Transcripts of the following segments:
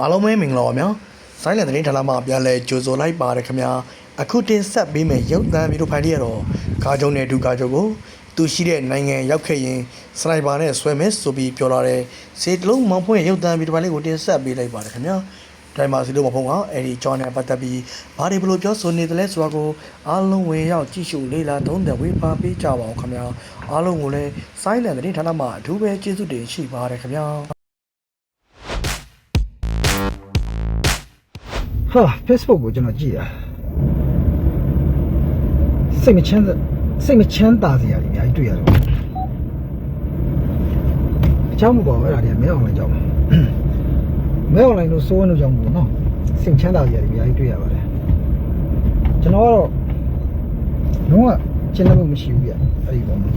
အားလုံးပဲမင်္ဂလာပါဗျာဆိုင်းလန်သတင်းဌာနမှပြန်လဲကြိုဆိုလိုက်ပါတယ်ခင်ဗျာအခုတင်ဆက်ပေးမယ့်ရုပ်သံဗီဒီယိုဖိုင်လေးကတော့ကားကြုံနဲ့ဒူကားကြုံကိုသူရှိတဲ့နိုင်ငံရောက်ခဲ့ရင်စနိုက်ပါနဲ့ဆွဲမယ်ဆိုပြီးပြောလာတဲ့စေတလုံးမောင်ဖွင့်ရဲ့ရုပ်သံဗီဒီယိုဖိုင်လေးကိုတင်ဆက်ပေးလိုက်ပါတယ်ခင်ဗျာဒိုင်မာစီလိုမဖုံးကအဲ့ဒီကြောင်းနဲ့ပတ်သက်ပြီးဘာတွေဘလို့ပြောဆိုနေတယ်လဲဆိုတာကိုအားလုံးဝင်ရောက်ကြည့်ရှုလေ့လာသုံးသပ်ဝေဖန်ပေးကြပါအောင်ခင်ဗျာအားလုံးကိုလည်းဆိုင်းလန်သတင်းဌာနမှအထူးပဲကျေးဇူးတင်ရှိပါတယ်ခင်ဗျာ ဟာ Facebook ကိုကျွန်တော်ကြည့်ရစိတ်မချမ်းသာစိတ်မချမ်းသာစရာတွေအများကြီးတွေ့ရတယ်အကြောင်းမပေါ်ဘူးအဲ့ဒါတွေကမဲအောင်လိုက်ကြောင်းမဲအောင်လိုက်လို့စိုးဝင်လို့ကြောင်းပေါ့နော်စိတ်ချမ်းသာစရာတွေအများကြီးတွေ့ရပါတယ်ကျွန်တော်ကတော့လုံးဝကျင်းလို့မရှိဘူးပြအဲ့ဒီပေါ့နော်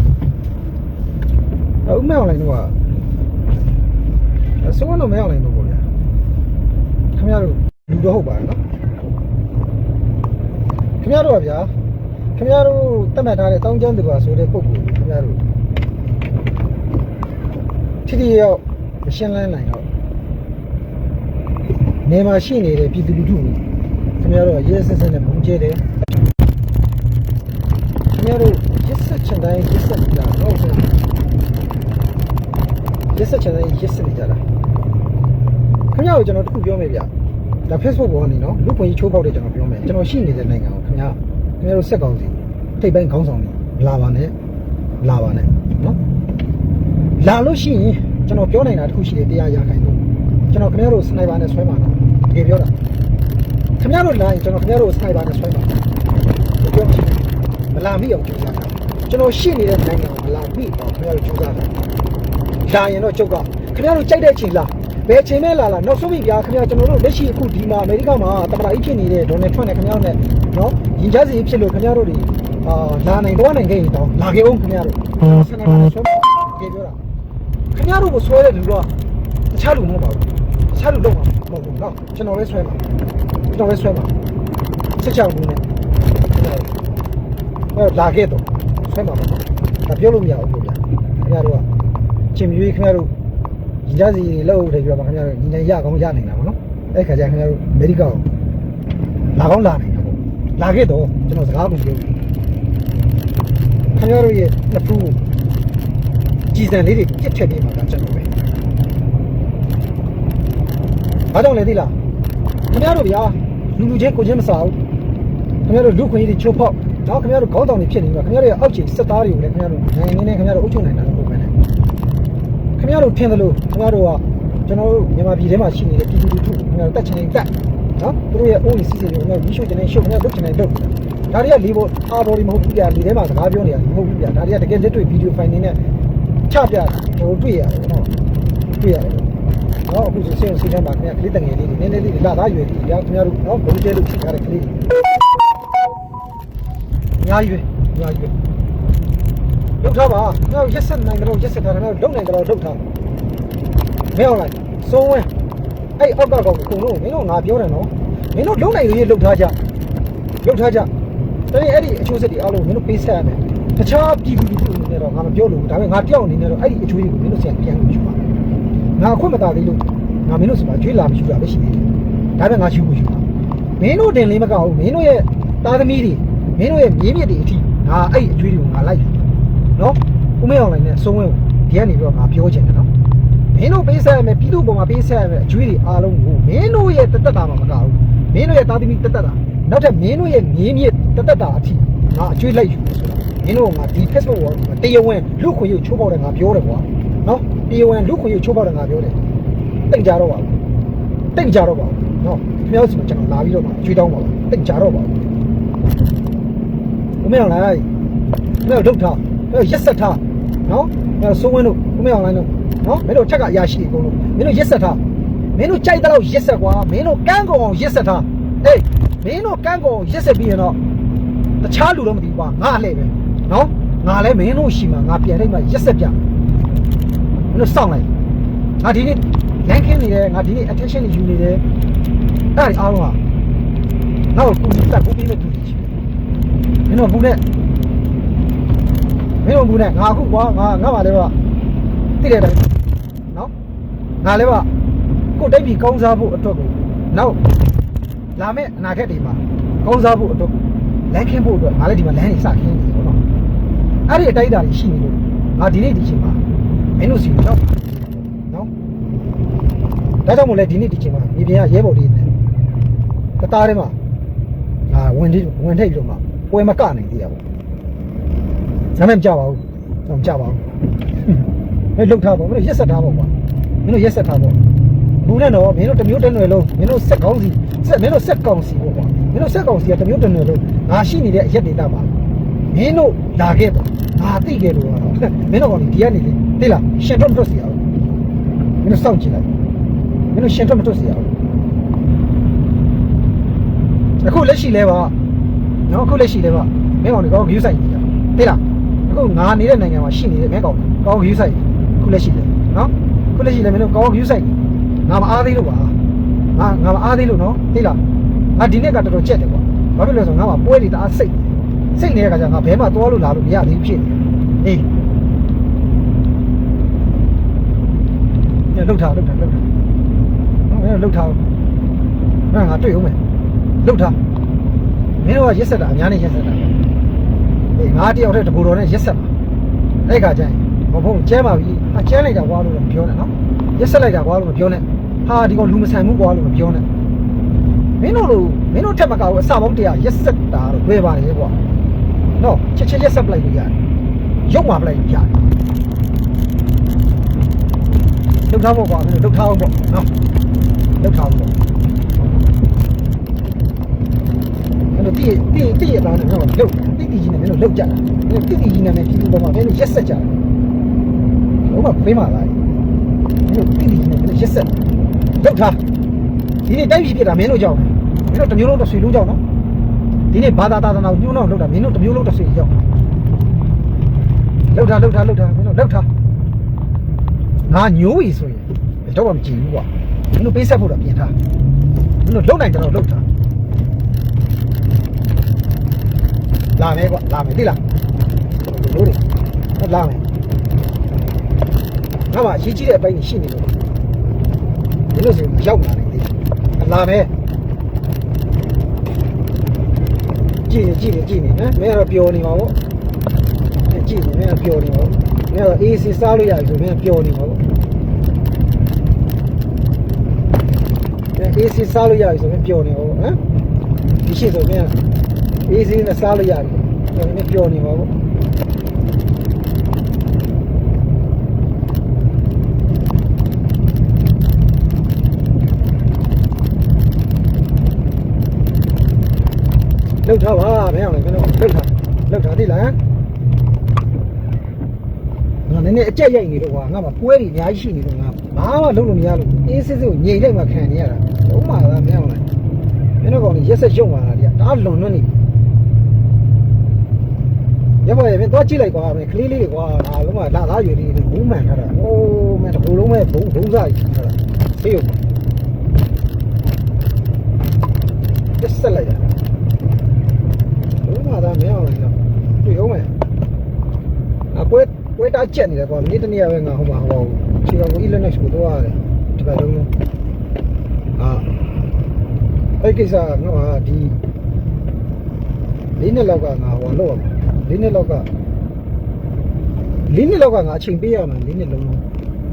အခုမဲအောင်လိုက်တော့ကစိုးဝင်လို့မဲအောင်လိုက်တော့ပေါ့ဗျာခင်ဗျားတို့ လူတော့ဟုတ်ပါရဲ့နော်ခင်ဗျားတို့ကဗျာခင်ဗျားတို့တတ်မှတ်ထားတဲ့တောင်းကျမ်းသူပါဆိုတဲ့ပုံကိုခင်ဗျားတို့ထိတိရောက်မရှင်းလင်းနိုင်တော့နေမှာရှိနေတဲ့ပြည်သူလူထုကိုခင်ဗျားတို့ကရဲဆက်ဆက်နဲ့ပုံကျဲတယ်ခင်ဗျားတို့ရဲဆက်ချင်တိုင်းရဲဆက်ကြတာတော့ဆိုရဲဆက်ချင်တိုင်းရဲဆက်ကြတာခင်ဗျားတို့ကျွန်တော်တခုပြောမယ်ဗျာ ဒါ Facebook ပေါ်ကနေနော်လူပွင့်ကြီးချိုးပေါက်တဲ့ကျွန်တော်ပြောမယ်ကျွန်တော်ရှိနေတဲ့နိုင်ငံကိုခင်ဗျာခင်ဗျားတို့စက်ကောင်းစီထိပ်ပိုင်းခေါင်းဆောင်တွေလာပါနဲ့လာပါနဲ့နော်လာလို့ရှိရင်ကျွန်တော်ပြောနိုင်တာတစ်ခုရှိတယ်တရားရခိုင်လို့ကျွန်တော်ခင်ဗျားတို့စနိုက်ပါနဲ့ဆွဲမှာနော်တကယ်ပြောတာခင်ဗျားတို့လာရင်ကျွန်တော်ခင်ဗျားတို့စနိုက်ပါနဲ့ဆွဲမှာပြောမှရှိတယ်မလာမိအောင်ကြိုးစားတာကျွန်တော်ရှိနေတဲ့နိုင်ငံကိုမလာမိအောင်ခင်ဗျားတို့ကြိုးစားတာလာရင်တော့ကျုပ်ကခင်ဗျားတို့ကြိုက်တဲ့ချိန်လာ ဘယ်ချိန်မဲ့လာလာနောက်ဆုံးပြီဗျာခင်ဗျာကျွန်တော်တို့လက်ရှိအခုဒီမှာအမေရိကမှာတမန်ကြီးဖြစ်နေတဲ့ဒေါ်နယ်ထရန့်နဲ့ခင်ဗျားတို့နဲ့နော်ရင်ကြားစီဖြစ်လို့ခင်ဗျားတို့တွေအာလာနိုင်တော့နိုင်ခဲ့ရင်တော့လာခဲ့အောင်ခင်ဗျားတို့ဆန္ဒနဲ့ဆွဲပြေပြောတာခင်ဗျားတို့ကိုဆွဲတဲ့လူကတခြားလူမဟုတ်ပါဘူးတခြားလူတော့မှာမဟုတ်ဘူးနော်ကျွန်တော်လည်းဆွဲမှာကျွန်တော်လည်းဆွဲမှာစစ်ချောင်းဘူးနဲ့ဟဲ့လာခဲ့တော့ဆွဲမှာပါနော်ဒါပြောလို့မရဘူးဗျာခင်ဗျားတို့ကချင်းမြွေးခင်ဗျားတို့ ညီကြစီလောက်တယ်ပြောပါခင်ဗျားတို့ညီညီရကောင်းရနိုင်တာပေါ့နော်အဲ့ခါကျခင်ဗျားတို့အမေရိကကိုလာကောင်းလာနိုင်တာပေါ့လာခဲ့တော့ကျွန်တော်စကားကိုပြောခင်ဗျားတို့ရဲ့နှစ်ဖူးကြည်စံလေးတွေပြစ်ထည့်ပေးမှာကကျွန်တော်ပဲဘာကြောင့်လဲသိလားခင်ဗျားတို့ဗျာလူလူချင်းကိုချင်းမစားဘူးခင်ဗျားတို့လူခွင့်ရေးတွေချိုးဖောက်တော့ခင်ဗျားတို့ခေါင်းတောင်တွေဖြစ်နေပြီခင်ဗျားတို့ရဲ့အောက်ခြေစစ်သားတွေကိုလည်းခင်ဗျားတို့နိုင်ငံနေနဲ့ခင်ဗျားတို့အုပ်ချုပ်နိုင်တာလို့ပြောမယ် ခင်ဗျားတို့ထင်တယ်လို့ခင်ဗျားတို့ကကျွန်တော်တို့မြန်မာပြည်ထဲမှာရှိနေတဲ့ပြည်သူလူထုခင်ဗျားတို့တက်ချင်နေတက်နော်သူတို့ရဲ့အိုးကြီးစီစဉ်တွေခင်ဗျားတို့ရှုပ်ချင်နေရှုပ်ခင်ဗျားတို့လုပ်ချင်နေလုပ်ဒါတွေကလီဘောအားဘော်ဒီမဟုတ်ဘူးပြလီထဲမှာစကားပြောနေတာမဟုတ်ဘူးပြဒါတွေကတကယ်လက်တွေ့ဗီဒီယိုဖိုင်နေနဲ့ချပြတာကျွန်တော်တွေ့ရတယ်နော်တွေ့ရတယ်နော်အခုဆိုစင်စီထဲမှာခင်ဗျားကလေးတငယ်လေးတွေနည်းနည်းလေးလာသားရွယ်လေးခင်ဗျားခင်ဗျားတို့နော်ဘုံကျဲလို့ဖြစ်ထားတဲ့ကလေးတွေအများကြီးပဲအများကြီးပဲ လုပ်ထားပါခင်ဗျားတို့ရက်ဆက်နိုင်ကြတော့ရက်ဆက်ထားတယ်ခင်ဗျားတို့လုပ်နိုင်ကြတော့လုပ်ထားမင်းအောင်လိုက်စိုးဝဲအဲ့အောက်ကကောင်ကိုကုန်လို့မင်းတို့ငါပြောတယ်နော်မင်းတို့လုံနိုင်ရေးလှုပ်ထားကြလှုပ်ထားကြတကယ်အဲ့ဒီအချိုးစက်တွေအားလုံးမင်းတို့ပေးဆက်ရမယ်တခြားပြည်သူလူထုအနေနဲ့တော့ငါမပြောလို့ဒါပေမဲ့ငါတယောက်အနေနဲ့တော့အဲ့ဒီအချိုးတွေကိုမင်းတို့ဆက်ပြန်လို့ယူပါငါအခွင့်မသာသေးလို့ငါမင်းတို့စမှာကျွေးလာမရှိတာပဲရှိသေးတယ်ဒါပေမဲ့ငါယူဖို့ယူပါမင်းတို့တင်လေးမကောက်ဘူးမင်းတို့ရဲ့သားသမီးတွေမင်းတို့ရဲ့မြေးမြစ်တွေအထိငါအဲ့ဒီအကျွေးတွေကိုငါလိုက်ယူ နော်ဦးမင်းအောင်လိုက်နဲ့စိုးဝဲကိုဒီကနေပြီးတော့ငါပြောချင်တယ်နော်မင်းတို့ပေးဆက်ရမယ်ပြည်သူပေါ်မှာပေးဆက်ရမယ်အကျွေးတွေအားလုံးကိုမင်းတို့ရဲ့တသက်တာမှာမကဘူးမင်းတို့ရဲ့သားသမီးတသက်တာနောက်ထပ်မင်းတို့ရဲ့မြေးမြစ်တသက်တာအထိငါအကျွေးလိုက်ယူမယ်ဆိုတာမင်းတို့ကငါဒီ Facebook ပေါ်မှာတရားဝင်လူခွင့်ရုပ်ချိုးပေါက်တယ်ငါပြောတယ်ကွာနော်တရားဝင်လူခွင့်ရုပ်ချိုးပေါက်တယ်ငါပြောတယ်တိတ်ကြတော့ပါဘူးတိတ်ကြတော့ပါဘူးနော်ခင်ဗျားတို့ကျွန်တော်လာပြီးတော့မှအကျွေးတောင်းပါလားတိတ်ကြတော့ပါဘူးဘယ်မအောင်လိုက်ဘယ်ဒုတ်ထားဘယ် ရက်ဆက်ထားနော်ဘယ်စိုးဝင်းတို့ဘယ်မအောင်လိုက်လို့နော်မင်းတို့ချက်ကအရာရှိအကုန်လုံးမင်းတို့ရက်ဆက်ထားမင်းတို့ကြိုက်တဲ့လောက်ရက်ဆက်ကွာမင်းတို့ကန်းကုန်အောင်ရက်ဆက်ထားအေးမင်းတို့ကန်းကုန်အောင်ရက်ဆက်ပြီးရင်တော့တခြားလူတော့မသိဘူးကွာငါလည်းပဲနော်ငါလည်းမင်းတို့ရှိမှငါပြန်လိုက်မှရက်ဆက်ပြမင်းတို့စောင့်လိုက်ငါဒီနေ့လန်ခင်းနေတယ်ငါဒီနေ့ attention တွေယူနေတယ်အဲ့ဒါအားလုံးကနောက်ကူတက်ကူပြီးမဲ့သူတွေရှိတယ်မင်းတို့ဘူးနဲ့ မင်းတို့ဘူးနဲ့ငါအခုကွာငါငါမှလည်းပါသိတယ်တယ်နော်ငါလည်းပါကိုတိုက်ပြီးကောင်းစားဖို့အတွက်ကိုနောက်လာမယ့်အနာဂတ်တွေမှာကောင်းစားဖို့အတွက်လမ်းခင်းဖို့အတွက်ငါလည်းဒီမှာလမ်းနေစခင်းနေပေါ့နော်အဲ့ဒီအတိုက်အတာတွေရှိနေလို့ငါဒီနေ့ဒီချိန်မှာမင်းတို့စီကိုရောက်နော်ဒါကြောင့်မို့လဲဒီနေ့ဒီချိန်မှာမြေပြင်ကရဲဘော်တွေနဲ့ကတားထဲမှာငါဝင်ထိဝင်ထိတ်ပြီးတော့မှပွဲမကနိုင်သေးရဘူး ဒါမှမကြပါဘူးတော့မကြပါဘူးမင်းလှုပ်ထားပါမင်းတို့ရက်ဆက်ထားပါကွာမင်းတို့ရက်ဆက်ထားပါဘူးနဲ့တော့မင်းတို့တစ်မျိုးတစ်နွယ်လုံးမင်းတို့စက်ကောင်းစီစက်မင်းတို့စက်ကောင်းစီပေါ့ကွာမင်းတို့စက်ကောင်းစီကတစ်မျိုးတစ်နွယ်လုံးငါရှိနေတဲ့အရက်ဒေတာပါမင်းတို့လာခဲ့တော့ငါသိခဲ့လို့တော့မင်းတို့ကောင်ဒီကနေလေသိလားရှင်တော့မထွက်စီအောင်မင်းတို့စောင့်ကြည့်လိုက်မင်းတို့ရှင်တော့မထွက်စီအောင်အခုလက်ရှိလဲပါနော်အခုလက်ရှိလဲပါမင်းကောင်တွေကောင်း view site ကြီးသိလား အခုငါနေတဲ့နိုင်ငံမှာရှိနေတဲ့မင်းကောင်ကောင်း view site အခုလက်ရှိလဲနော်အခုလက်ရှိလဲမင်းတို့ကောင်း view site ငါမအားသေးလို့ပါငါငါမအားသေးလို့နော်သိလားငါဒီနေ့ကတော်တော်ကြက်တယ်ကွာဘာဖြစ်လဲဆိုတော့ငါမှာပွဲတွေတအားစိတ်စိတ်နေတဲ့ခါကျငါဘဲမှာသွားလို့လာလို့မရသေးဘူးဖြစ်နေအေးညလှုပ်ထားလှုပ်ထားလှုပ်ထားနော်မင်းလှုပ်ထားငါငါတွေ့ဦးမယ်လှုပ်ထားမင်းတို့ကရက်ဆက်တာအများနဲ့ရက်ဆက်တာ အေးငါတယောက်တည်းတဘူတော်နဲ့ရက်ဆက်ပါအဲ့ခါကျရင်မဟုတ်ကျဲပါပြီအကျဲလိုက်တာကွာလို့မပြောနဲ့နော်ရက်ဆက်လိုက်တာကွာလို့မပြောနဲ့ဟာဒီကောင်လူမဆန်ဘူးကွာလို့မပြောနဲ့မင်းတို့လိုမင်းတို့ထက်မကဘူးအစပေါင်းတရားရက်ဆက်တာတော့ဝယ်ပါလေကွာနော်ချက်ချက်ရက်ဆက်ပလိုက်လို့ရတယ်ရုပ်မှာပလိုက်လို့ရတယ်လှုပ်ထားဖို့ကွာမင်းတို့လှုပ်ထားအောင်ပေါ့နော်လှုပ်ထားဖို့ပေါ့အဲ့တော့တိတိတိရတာနဲ့တော့လုတ်တိ တိကြီးနဲ့မင်းတို့လုတ်ကြတာမင်းတိတိကြီးနဲ့မင်းပြည်သူပေါ်မှာမင်းတို့ရက်ဆက်ကြတာဘုမဖေးမှာလားမင်းတို့တိတိကြီးနဲ့မင်းတို့ရက်ဆက်လုတ်ထားဒီနေ့တိုက်ပြည်ပြတာမင်းတို့ကြောင့်မင်းတို့တစ်မျိုးလုံးတစ်ဆွေလုံးကြောင့်နော်ဒီနေ့ဘာသာသာသနာကိုညှိုးနှောက်လုတ်တာမင်းတို့တစ်မျိုးလုံးတစ်ဆွေကြောင့်လုတ်ထားလုတ်ထားလုတ်ထားမင်းတို့လုတ်ထားငါညိုးပြီဆိုရင်တော့မကြည့်ဘူးကွာမင်းတို့ပေးဆက်ဖို့တော့ပြင်ထားမင်းတို့လုတ်နိုင်တယ်တော့လုတ်ထား လာမယ်ကွာလာမယ်သိလားလို့လေလာမယ်ငါမှအရေးကြီးတဲ့အပိုင်းကြီးရှိနေလို့ဒီလိုဆိုရောက်လာတယ်သိလာမယ်ကြည့်နေကြည့်နေကြည့်နေဟမ်မင်းကတော့ပျော်နေပါဗောကြည့်နေမင်းကပျော်နေပါဗောမင်းကတော့အေးစီစားလို့ရပြီဆိုမင်းကပျော်နေပါဗောအေးစီစားလို့ရပြီဆိုမင်းပျော်နေပါဗောဟမ်ဒီရှိဆိုမင်းက အေးစေးနဲ့စားလို့ရတယ်။ကျွန်တော်လည်းပြောနေပါဘူး။လောက်ထားပါမင်းအောင်လည်းကျွန်တော်လောက်ထားလောက်ထားသိလား။ငါနည်းနည်းအကြက်ရိုက်နေတော့ကွာငါမှပွဲတွေအများကြီးရှိနေတော့ငါဘာမှလုပ်လို့မရလို့အေးစစ်စစ်ကိုညိတ်လိုက်မှခံနေရတာ။ဟုတ်မှာလားမင်းအောင်လည်းမင်းတို့ကောင်ကြီးရက်ဆက်ရုံပါလားတရားဒါလွန်လွန်းနေပြီ ရပါရဲ့မင်းတော့ကြည့်လိုက်ကွာမင်းကလေးလေးတွေကွာဒါလုံးဝလာသားရွယ်လေးတွေဘူးမှန်ထားတာဟိုးမင်းတကူလုံးမဲ့ဘုံဘုံစားကြီးထားတာသိရုံရက်ဆက်လိုက်ရတာဘုံမှာဒါမင်းအောင်လို့တွေ့အောင်မယ်အကွဲကွဲတားချက်နေတယ်ကွာမိတနေ့ပဲငါဟိုမှာဟိုချီကောင်ကို Elon Musk ကိုတော့ရတယ်ဒီကလုံးလုံးအာအဲ့ကိစ္စငါကဒီလေးနှစ်လောက်ကငါဟိုလောက် လေးနှစ်လောက်ကလေးနှစ်လောက်ကငါအချိန်ပေးရမယ်လေးနှစ်လုံးလုံး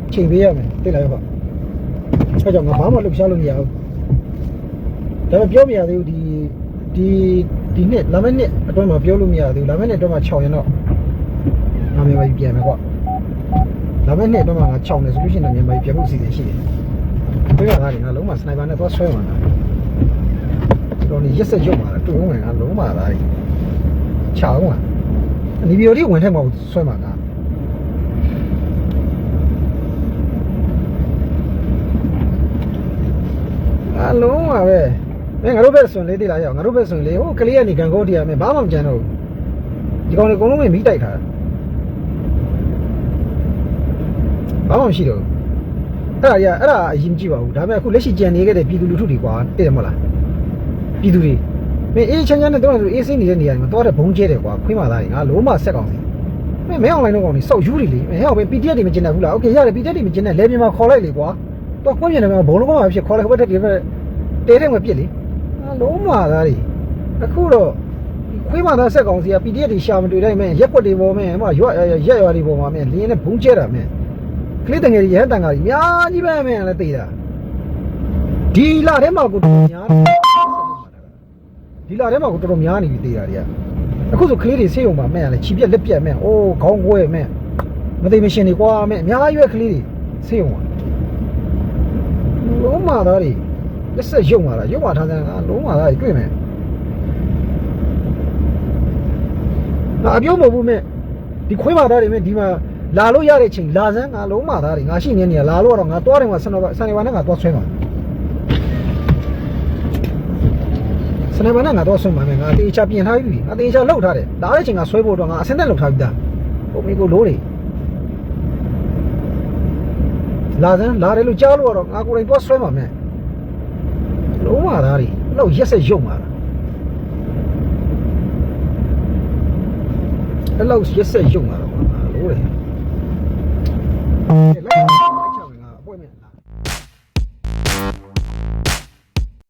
အချိန်ပေးရမယ်သိလားရောအဲ့ကြောင့်ငါဘာမှလုပ်ရှားလို့မရဘူးဒါပေမဲ့ပြောမရသေးဘူးဒီဒီဒီနှစ်လာမယ့်နှစ်အတွင်းမှာပြောလို့မရသေးဘူးလာမယ့်နှစ်အတွင်းမှာ6ရင်တော့ငါမြန်မာပြည်ပြန်မယ်ကွာလာမယ့်နှစ်အတွင်းမှာငါ6နေဆိုလို့ရှိရင်တော့မြန်မာပြည်ပြန်ဖို့အစီအစဉ်ရှိတယ်တွေ့ရတာကငါလုံးဝစနိုက်ပါနဲ့သွားဆွဲမှာလားတော်နေရက်ဆက်ရုပ်မှာတွေ့ဦးမယ်ငါလုံးဝသားကြီးချအောင်ပါ ဒီဗီဒီယိုလေးဝင်ထက်မှာဆွဲမှာလားအလုံးပါပဲမင်းငါတို့ဘက်ဆွန်လေးတိလာရအောင်ငါတို့ဘက်ဆွန်လေးဟိုကလေးကနေဂန်ကိုတရားမယ်ဘာမှမကြမ်းတော့ဘူးဒီကောင်တွေအကုန်လုံးပဲမိတိုက်ထားတာဘာမှမရှိတော့ဘူးအဲ့ဒါကြီးအဲ့ဒါအရင်ကြည့်ပါဘူးဒါပေမဲ့အခုလက်ရှိကြံနေခဲ့တဲ့ပြည်သူလူထုတွေကွာတည်တယ်မဟုတ်လားပြည်သူတွေ မင်းအေးချမ်းချမ်းနဲ့တော့အေးစင်းနေတဲ့နေရာမှာတော့တဲ့ဘုံကျဲတယ်ကွာခွေးမာသားတွေငါလုံးမဆက်ကောင်စီမင်းမဲအောင်လိုင်းတော့ကောင်တွေစောက်ယူတွေလေမင်းဟဲ့ဟောပဲ PDF တွေမကျင်တတ်ဘူးလားโอเคရတယ် PDF တွေမကျင်တဲ့လေပြင်မှာခေါ်လိုက်လေကွာ တော့ခွင့်ရတယ်ကဘုံလုံးမှာဖြစ်ခေါ်လိုက်ဟိုဘက်တက်ဒီဘက်တဲတဲ့မှာပြစ်လေအလုံးမာသားတွေအခုတော့ခွေးမာသားဆက်ကောင်စီက PDF တွေရှာမတွေ့တိုင်းမဲ့ရက်ွက်တွေပေါ်မဲ့ဟိုရွက်ရက်ရွာတွေပေါ်မှာမဲ့လင်းနဲ့ဘုံကျဲတာမဲ့ကလေးတငယ်ကြီးရဟန်းတန်ကကြီးအများကြီးပဲမဲ့လည်းသိတာဒီလာထဲမှာကိုတော်များ ဒီလာထဲမှာကိုတော်တော်များနေပြီသိတာတွေကအခုဆိုကလေးတွေဆေးရုံမှာမဲ့လည်းခြိပြက်လက်ပြက်မဲ့အိုးခေါင်းကွဲမဲ့မသိမရှင်တွေကွာမဲ့အများကြီးပဲကလေးတွေဆေးရုံမှာလုံးမာသားတွေလက်ဆက်ရုံလာတာရုံလာထားတဲ့ကလုံးမာသားတွေတွေ့မယ်ငါအပြောမဟုတ်ဘူးမဲ့ဒီခွေးမာသားတွေမဲ့ဒီမှာလာလို့ရတဲ့ချိန်လာစမ်းငါလုံးမာသားတွေငါရှိနေနေလာလို့တော့ငါသွားတယ်မှာဆန်တော်ဆန်နေပါနဲ့ငါသွားဆွဲမှာ ဆန်နေပါနဲ့ငါသွားဆွဲမှာနဲ့ငါတေချာပြင်ထားပြီငါတေချာလောက်ထားတယ်လာတဲ့ချိန်ငါဆွဲဖို့တော့ငါအစင်းသက်လောက်ထားပြီသားဟိုမိကိုလို့တွေလာစမ်းလာတယ်လို့ကြားလို့ကတော့ငါကိုယ်တိုင်သွားဆွဲမှာမဲ့လုံးဝသားတွေအဲ့လောက်ရက်ဆက်ရုံမှာလားအဲ့လောက်ရက်ဆက်ရုံမှာတော့ငါလို့တယ်